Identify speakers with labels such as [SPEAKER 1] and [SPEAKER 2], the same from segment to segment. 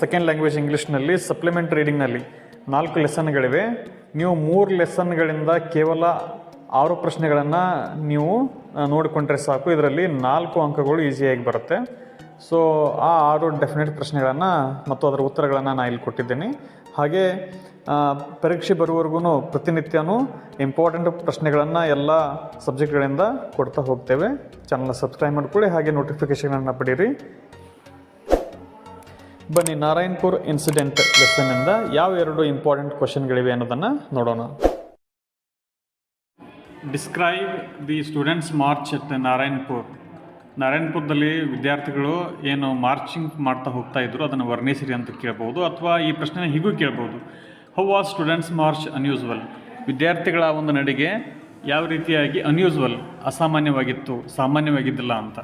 [SPEAKER 1] Second language ಇಂಗ್ಲೀಷ್ನಲ್ಲಿ supplement ರೀಡಿಂಗ್ನಲ್ಲಿ ನಾಲ್ಕು ಲೆಸನ್ಗಳಿವೆ ನೀವು ಮೂರು ಲೆಸನ್ಗಳಿಂದ ಕೇವಲ ಆರು ಪ್ರಶ್ನೆಗಳನ್ನು ನೀವು ನೋಡಿಕೊಂಡ್ರೆ ಸಾಕು. ಇದರಲ್ಲಿ ನಾಲ್ಕು ಅಂಕಗಳು ಈಸಿಯಾಗಿ ಬರುತ್ತೆ. ಸೊ ಆ ಆರು ಡೆಫಿನೆಟ್ ಪ್ರಶ್ನೆಗಳನ್ನು ಮತ್ತು ಅದರ ಉತ್ತರಗಳನ್ನು ನಾನು ಇಲ್ಲಿ ಕೊಟ್ಟಿದ್ದೀನಿ. ಹಾಗೆ ಪರೀಕ್ಷೆ ಬರುವವರೆಗೂ ಪ್ರತಿನಿತ್ಯನೂ ಇಂಪಾರ್ಟೆಂಟ್ ಪ್ರಶ್ನೆಗಳನ್ನು ಎಲ್ಲ ಸಬ್ಜೆಕ್ಟ್ಗಳಿಂದ ಕೊಡ್ತಾ ಹೋಗ್ತೇವೆ. ಚಾನಲ್ನ ಸಬ್ಸ್ಕ್ರೈಬ್ ಮಾಡಿಕೊಳ್ಳಿ, ಹಾಗೆ ನೋಟಿಫಿಕೇಷನನ್ನು ಪಡೀರಿ ಬನ್ನಿ, ನಾರಾಯಣ್ಪುರ್ ಇನ್ಸಿಡೆಂಟ್ ಲೆಸನ್ನಿಂದ ಯಾವ ಎರಡು ಇಂಪಾರ್ಟೆಂಟ್ ಕ್ವಶನ್ಗಳಿವೆ ಅನ್ನೋದನ್ನು ನೋಡೋಣ. Describe the students march at Narayanpur ನಾರಾಯಣಪುರದಲ್ಲಿ ವಿದ್ಯಾರ್ಥಿಗಳು ಏನು ಮಾರ್ಚಿಂಗ್ ಮಾಡ್ತಾ ಹೋಗ್ತಾ ಇದ್ರು, ಅದನ್ನು ವರ್ಣಿಸಿರಿ ಅಂತ ಕೇಳ್ಬೋದು, ಅಥವಾ ಈ ಪ್ರಶ್ನೆನ ಹೀಗೂ ಕೇಳ್ಬೋದು. How was students march unusual ವಿದ್ಯಾರ್ಥಿಗಳ ಒಂದು ನಡಿಗೆ ಯಾವ ರೀತಿಯಾಗಿ ಅನ್ಯೂಸ್ವಲ್ ಅಸಾಮಾನ್ಯವಾಗಿತ್ತು, ಸಾಮಾನ್ಯವಾಗಿದ್ದಿಲ್ಲ ಅಂತ.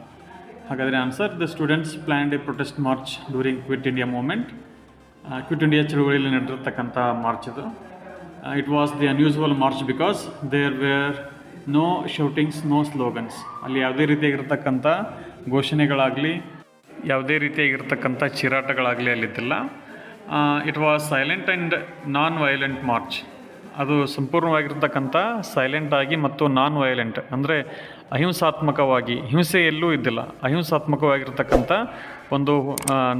[SPEAKER 1] ಹಾಗಾದರೆ answer the students planned a protest march during quit India movement quit India ಚಳುವಳಿಯಲ್ಲಿ ನಡೆದಿರ್ತಕ್ಕಂಥ ಮಾರ್ಚ್ ಇದು. It was the unusual march because there were no shootings no slogans ಅಲ್ಲಿ ಯಾವುದೇ ರೀತಿಯಾಗಿರ್ತಕ್ಕಂಥ ಘೋಷಣೆಗಳಾಗಲಿ, ಯಾವುದೇ ರೀತಿಯಾಗಿರ್ತಕ್ಕಂಥ ಚಿರಾಟಗಳಾಗಲಿ ಅಲ್ಲಿದ್ದಿಲ್ಲ. It was silent and non violent march ಅದು ಸಂಪೂರ್ಣವಾಗಿರ್ತಕ್ಕಂಥ ಸೈಲೆಂಟ್ ಆಗಿ ಮತ್ತು ನಾನ್ ವೈಲೆಂಟ್ ಅಂದರೆ ಅಹಿಂಸಾತ್ಮಕವಾಗಿ ಹಿಂಸೆಯಲ್ಲೂ ಇದ್ದಿಲ್ಲ. ಅಹಿಂಸಾತ್ಮಕವಾಗಿರ್ತಕ್ಕಂಥ ಒಂದು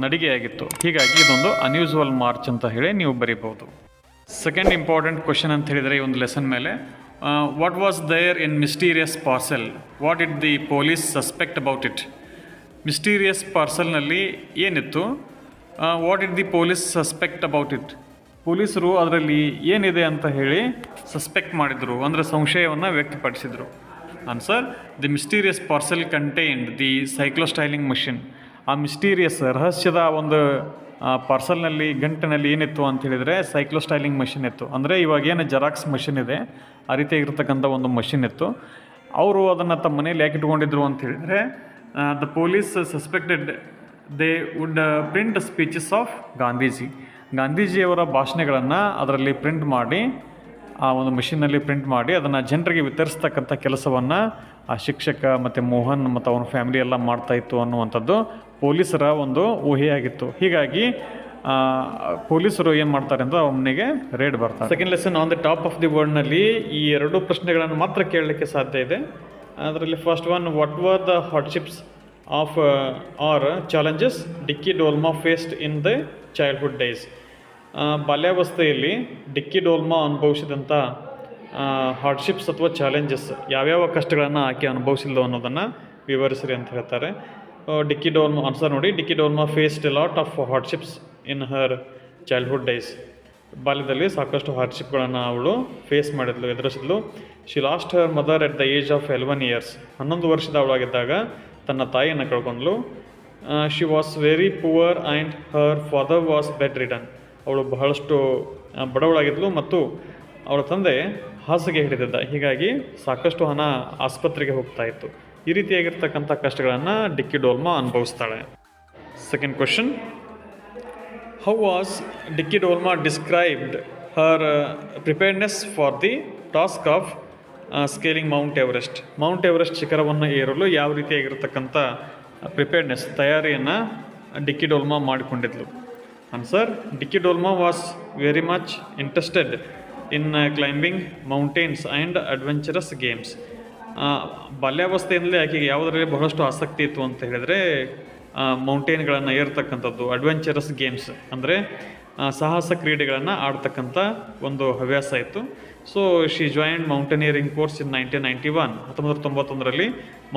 [SPEAKER 1] ನಡಿಗೆಯಾಗಿತ್ತು. ಹೀಗಾಗಿ ಇದೊಂದು ಅನ್ಯೂಸುವಲ್ ಮಾರ್ಚ್ ಅಂತ ಹೇಳಿ ನೀವು ಬರೀಬೋದು ಸೆಕೆಂಡ್ ಇಂಪಾರ್ಟೆಂಟ್ ಕ್ವಶನ್ ಅಂತ ಹೇಳಿದರೆ ಈ ಒಂದು ಲೆಸನ್ ಮೇಲೆ what was there in mysterious parcel what it the police suspect about it mysterious ಪಾರ್ಸೆಲ್ನಲ್ಲಿ ಏನಿತ್ತು? What it the police suspect about it ಪೊಲೀಸರು ಅದರಲ್ಲಿ ಏನಿದೆ ಅಂತ ಹೇಳಿ ಸಸ್ಪೆಕ್ಟ್ ಮಾಡಿದರು, ಅಂದರೆ ಸಂಶಯವನ್ನು ವ್ಯಕ್ತಪಡಿಸಿದರು. Answer the mysterious parcel contained the cyclostyling machine ಆ ಮಿಸ್ಟೀರಿಯಸ್ ರಹಸ್ಯದ ಒಂದು ಪಾರ್ಸಲ್ನಲ್ಲಿ ಗಂಟಿನಲ್ಲಿ ಏನಿತ್ತು ಅಂತ ಹೇಳಿದರೆ ಸೈಕ್ಲೋಸ್ಟೈಲಿಂಗ್ ಮಷಿನ್ ಇತ್ತು. ಅಂದರೆ ಇವಾಗ ಏನು ಜೆರಾಕ್ಸ್ ಮಷಿನ್ ಇದೆ, ಆ ರೀತಿಯಾಗಿರ್ತಕ್ಕಂಥ ಒಂದು ಮಷಿನ್ ಇತ್ತು. ಅವರು ಅದನ್ನು ತಮ್ಮ ಮನೇಲಿ ಯಾಕೆ ಇಟ್ಕೊಂಡಿದ್ರು ಅಂತ ಹೇಳಿದರೆ the police suspected they would print speeches of Gandhiji ಗಾಂಧೀಜಿಯವರ ಭಾಷಣಗಳನ್ನು ಅದರಲ್ಲಿ ಪ್ರಿಂಟ್ ಮಾಡಿ ಆ ಒಂದು ಮಿಷಿನಲ್ಲಿ ಪ್ರಿಂಟ್ ಮಾಡಿ ಅದನ್ನು ಜನರಿಗೆ ವಿತರಿಸ್ತಕ್ಕಂಥ ಕೆಲಸವನ್ನು ಆ ಶಿಕ್ಷಕ ಮತ್ತು ಮೋಹನ್ ಮತ್ತು ಅವನ ಫ್ಯಾಮಿಲಿ ಎಲ್ಲ ಮಾಡ್ತಾ ಇತ್ತು ಅನ್ನುವಂಥದ್ದು ಪೊಲೀಸರ ಒಂದು ಊಹೆಯಾಗಿತ್ತು. ಹೀಗಾಗಿ ಪೊಲೀಸರು ಏನು ಮಾಡ್ತಾರೆ ಅಂದ್ರೆ ಅವನಿಗೆ ರೇಡ್ ಬರ್ತಾರೆ. Second lesson on the top of the ವರ್ಲ್ಡ್ನಲ್ಲಿ ಈ ಎರಡು ಪ್ರಶ್ನೆಗಳನ್ನು ಮಾತ್ರ ಕೇಳಲಿಕ್ಕೆ ಸಾಧ್ಯ ಇದೆ. ಅದರಲ್ಲಿ first one what were the hardships of or challenges Dicky Dolma faced in the childhood days ಬಾಲ್ಯಾವಸ್ಥೆಯಲ್ಲಿ ಡಿಕ್ಕಿ ಡೋಲ್ಮಾ ಅನುಭವಿಸಿದಂಥ ಹಾರ್ಡ್ಶಿಪ್ಸ್ ಅಥವಾ ಚಾಲೆಂಜಸ್ ಯಾವ್ಯಾವ ಕಷ್ಟಗಳನ್ನು ಆಕೆ ಅನುಭವಿಸಿಲ್ಲ ಅನ್ನೋದನ್ನು ವಿವರಿಸ್ರಿ ಅಂತ ಹೇಳ್ತಾರೆ. ಡಿಕ್ಕಿ ಡೋಲ್ಮಾ ಆನ್ಸರ್ ನೋಡಿ. Dikki Dolma faced a lot of hardships in her childhood days ಬಾಲ್ಯದಲ್ಲಿ ಸಾಕಷ್ಟು ಹಾರ್ಡ್ಶಿಪ್ಗಳನ್ನು ಅವಳು ಫೇಸ್ ಮಾಡಿದ್ಲು, ಎದುರಿಸಿದ್ಲು. She lost her mother at the age of eleven years ಹನ್ನೊಂದು ವರ್ಷದ ಅವಳಾಗಿದ್ದಾಗ ತನ್ನ ತಾಯಿಯನ್ನು ಕಳ್ಕೊಂಡ್ಲು she was very poor and her father was bedridden ಅವಳು ಬಹಳಷ್ಟು ಬಡವಳಾಗಿದ್ಲು ಮತ್ತು ಅವಳ ತಂದೆ ಹಾಸಿಗೆ ಹಿಡಿದಿದ್ದ. ಹೀಗಾಗಿ ಸಾಕಷ್ಟು ಹಣ ಆಸ್ಪತ್ರೆಗೆ ಹೋಗ್ತಾ ಇತ್ತು. ಈ ರೀತಿಯಾಗಿರ್ತಕ್ಕಂಥ ಕಷ್ಟಗಳನ್ನು ಡಿಕ್ಕಿ Dolma ಅನುಭವಿಸ್ತಾಳೆ. Second question how was Dikki Dolma described her preparedness for the task of scaling Mount Everest Mount Everest ಶಿಖರವನ್ನು ಏರಲು ಯಾವ ರೀತಿಯಾಗಿರ್ತಕ್ಕಂಥ ಪ್ರಿಪೇರ್ನೆಸ್ ತಯಾರಿಯನ್ನು ಡಿಕ್ಕಿ Dolma ಮಾಡಿಕೊಂಡಿದ್ಲು? Answer Dikki Dolma was very much interested in climbing mountains and adventurous games ಬಾಲ್ಯಾವಸ್ಥೆಯಿಂದಲೇ ಆಕೆಗೆ ಯಾವುದರಲ್ಲಿ ಬಹಳಷ್ಟು ಆಸಕ್ತಿ ಇತ್ತು ಅಂತ ಹೇಳಿದರೆ ಮೌಂಟೇನ್ಗಳನ್ನು ಏರ್ತಕ್ಕಂಥದ್ದು ಅಡ್ವೆಂಚರಸ್ ಗೇಮ್ಸ್ ಅಂದರೆ ಸಾಹಸ ಕ್ರೀಡೆಗಳನ್ನು ಆಡ್ತಕ್ಕಂಥ ಒಂದು ಹವ್ಯಾಸ ಇತ್ತು. So she joined mountaineering course in nineteen ninety one ಹತ್ತೊಂಬತ್ತು ತೊಂಬತ್ತೊಂದರಲ್ಲಿ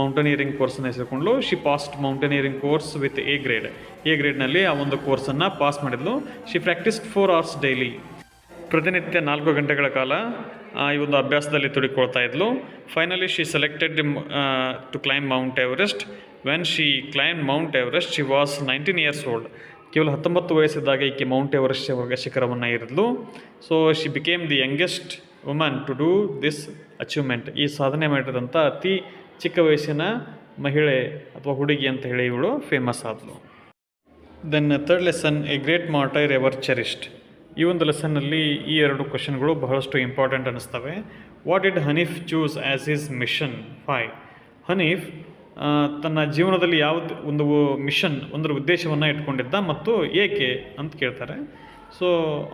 [SPEAKER 1] ಮೌಂಟನಿಯರಿಂಗ್ ಕೋರ್ಸನ್ನು ಹೆಸರುಕೊಂಡು she passed mountaineering course with A grade A ಗ್ರೇಡ್ನಲ್ಲಿ ಆ ಒಂದು ಕೋರ್ಸನ್ನು ಪಾಸ್ ಮಾಡಿದ್ಲು. She practised four hours daily ಪ್ರತಿನಿತ್ಯ ನಾಲ್ಕು ಗಂಟೆಗಳ ಕಾಲ ಈ ಒಂದು ಅಭ್ಯಾಸದಲ್ಲಿ ತುಡಿಕೊಳ್ತಾ ಇದ್ಲು. Finally she selected to climb Mount Everest when she climb Mount Everest she was nineteen years old ಕೇವಲ ಹತ್ತೊಂಬತ್ತು ವಯಸ್ಸಿದ್ದಾಗ ಈಕೆ ಮೌಂಟ್ ಎವರೆಸ್ಟ್ ವರ್ಗ ಶಿಖರವನ್ನು ಏರಿದ್ಲು. So she became the youngest woman to do this achievement ಈ ಸಾಧನೆ ಮಾಡಿದಂಥ ಅತಿ ಚಿಕ್ಕ ವಯಸ್ಸಿನ ಮಹಿಳೆ ಅಥವಾ ಹುಡುಗಿ ಅಂತ ಹೇಳಿ ಇವಳು famous ಆದಳು then third lesson a great martyr ever cherished ಈ ಒಂದು ಲೆಸನ್ನಲ್ಲಿ ಈ ಎರಡು ಕ್ವಶನ್ಗಳು ಬಹಳಷ್ಟು important ಅನ್ನಿಸ್ತವೆ. What did Hanif choose as his mission why Hanif ತನ್ನ ಜೀವನದಲ್ಲಿ ಯಾವುದು ಒಂದು ಮಿಷನ್ ಒಂದು ಉದ್ದೇಶವನ್ನು ಇಟ್ಕೊಂಡಿದ್ದ ಮತ್ತು ಏಕೆ ಅಂತ ಕೇಳ್ತಾರೆ. So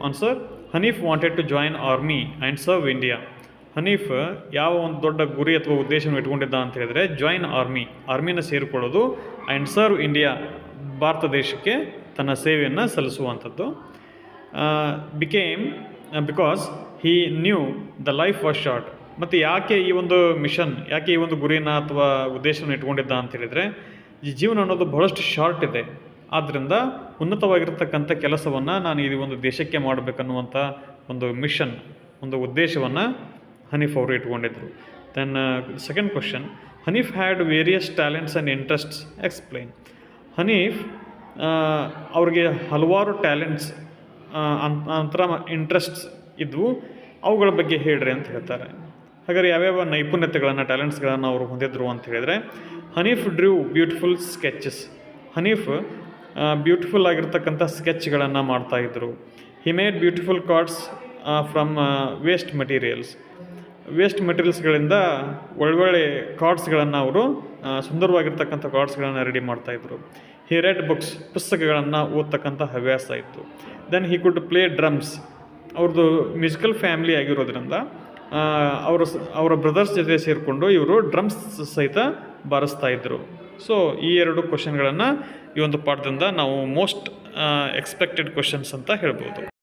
[SPEAKER 1] answer Hanif wanted to join army and serve India Hanif ಯಾವ ಒಂದು ದೊಡ್ಡ ಗುರಿ ಅಥವಾ ಉದ್ದೇಶವನ್ನು ಇಟ್ಕೊಂಡಿದ್ದ ಅಂತ ಹೇಳಿದರೆ ಜಾಯಿನ್ ಆರ್ಮಿ ಆರ್ಮಿನ ಸೇರಿಕೊಳ್ಳೋದು ಆ್ಯಂಡ್ ಸರ್ವ್ ಇಂಡಿಯಾ ಭಾರತ ದೇಶಕ್ಕೆ ತನ್ನ ಸೇವೆಯನ್ನು ಸಲ್ಲಿಸುವಂಥದ್ದು. Became because he knew the life was short ಮತ್ತು ಯಾಕೆ ಈ ಒಂದು ಮಿಷನ್, ಯಾಕೆ ಈ ಒಂದು ಗುರಿನ ಅಥವಾ ಉದ್ದೇಶವನ್ನು ಇಟ್ಕೊಂಡಿದ್ದ ಅಂತ ಹೇಳಿದರೆ, ಈ ಜೀವನ ಅನ್ನೋದು ಬಹಳಷ್ಟು ಶಾರ್ಟ್ ಇದೆ. ಆದ್ದರಿಂದ ಉನ್ನತವಾಗಿರ್ತಕ್ಕಂಥ ಕೆಲಸವನ್ನು ನಾನು ಈ ಒಂದು ದೇಶಕ್ಕೆ ಮಾಡಬೇಕನ್ನುವಂಥ ಒಂದು ಮಿಷನ್, ಒಂದು ಉದ್ದೇಶವನ್ನು ಹನೀಫ್ ಅವರು ಇಟ್ಕೊಂಡಿದ್ದರು then second question Hanif had various talents and interests explain Hanif ಅವ್ರಿಗೆ ಹಲವಾರು ಟ್ಯಾಲೆಂಟ್ಸ್ ಅಂತರ ಇಂಟ್ರೆಸ್ಟ್ಸ್ ಇದ್ವು. ಅವುಗಳ ಬಗ್ಗೆ ಹೇಳ್ರಿ ಅಂತ ಹೇಳ್ತಾರೆ. ಹಾಗಾದ್ರೆ ಯಾವ್ಯಾವ ನೈಪುಣ್ಯತೆಗಳನ್ನು ಟ್ಯಾಲೆಂಟ್ಸ್ಗಳನ್ನು ಅವರು ಹೊಂದಿದ್ರು ಅಂತ ಹೇಳಿದರೆ Hanif drew beautiful sketches Hanif beautiful ಆಗಿರ್ತಕ್ಕಂಥ ಸ್ಕೆಚ್ಗಳನ್ನು ಮಾಡ್ತಾಯಿದ್ರು he made beautiful cards from waste materials waste ಮೆಟೀರಿಯಲ್ಸ್ಗಳಿಂದ ಒಳ್ಳೊಳ್ಳೆ ಕಾರ್ಡ್ಸ್ಗಳನ್ನು ಅವರು ಸುಂದರವಾಗಿರ್ತಕ್ಕಂಥ ಕಾರ್ಡ್ಸ್ಗಳನ್ನು ರೆಡಿ ಮಾಡ್ತಾಯಿದ್ರು ಹಿ ರೆಡ್ ಬುಕ್ಸ್ ಪುಸ್ತಕಗಳನ್ನು ಓದ್ತಕ್ಕಂಥ ಹವ್ಯಾಸ ಇತ್ತು. Then he could play drums ಅವ್ರದ್ದು ಮ್ಯೂಸಿಕಲ್ ಫ್ಯಾಮಿಲಿ ಆಗಿರೋದ್ರಿಂದ ಅವರು ಅವರ ಬ್ರದರ್ಸ್ ಜೊತೆ ಸೇರಿಕೊಂಡು ಇವರು ಡ್ರಮ್ಸ್ ಸಹಿತ ಬಾರಿಸ್ತಾ ಇದ್ದರು ಸೊ ಈ ಎರಡು ಕ್ವಶನ್ಗಳನ್ನು ಈ ಒಂದು ಪಾಠದಿಂದ ನಾವು ಮೋಸ್ಟ್ ಎಕ್ಸ್ಪೆಕ್ಟೆಡ್ ಕ್ವಶನ್ಸ್ ಅಂತ ಹೇಳ್ಬೋದು.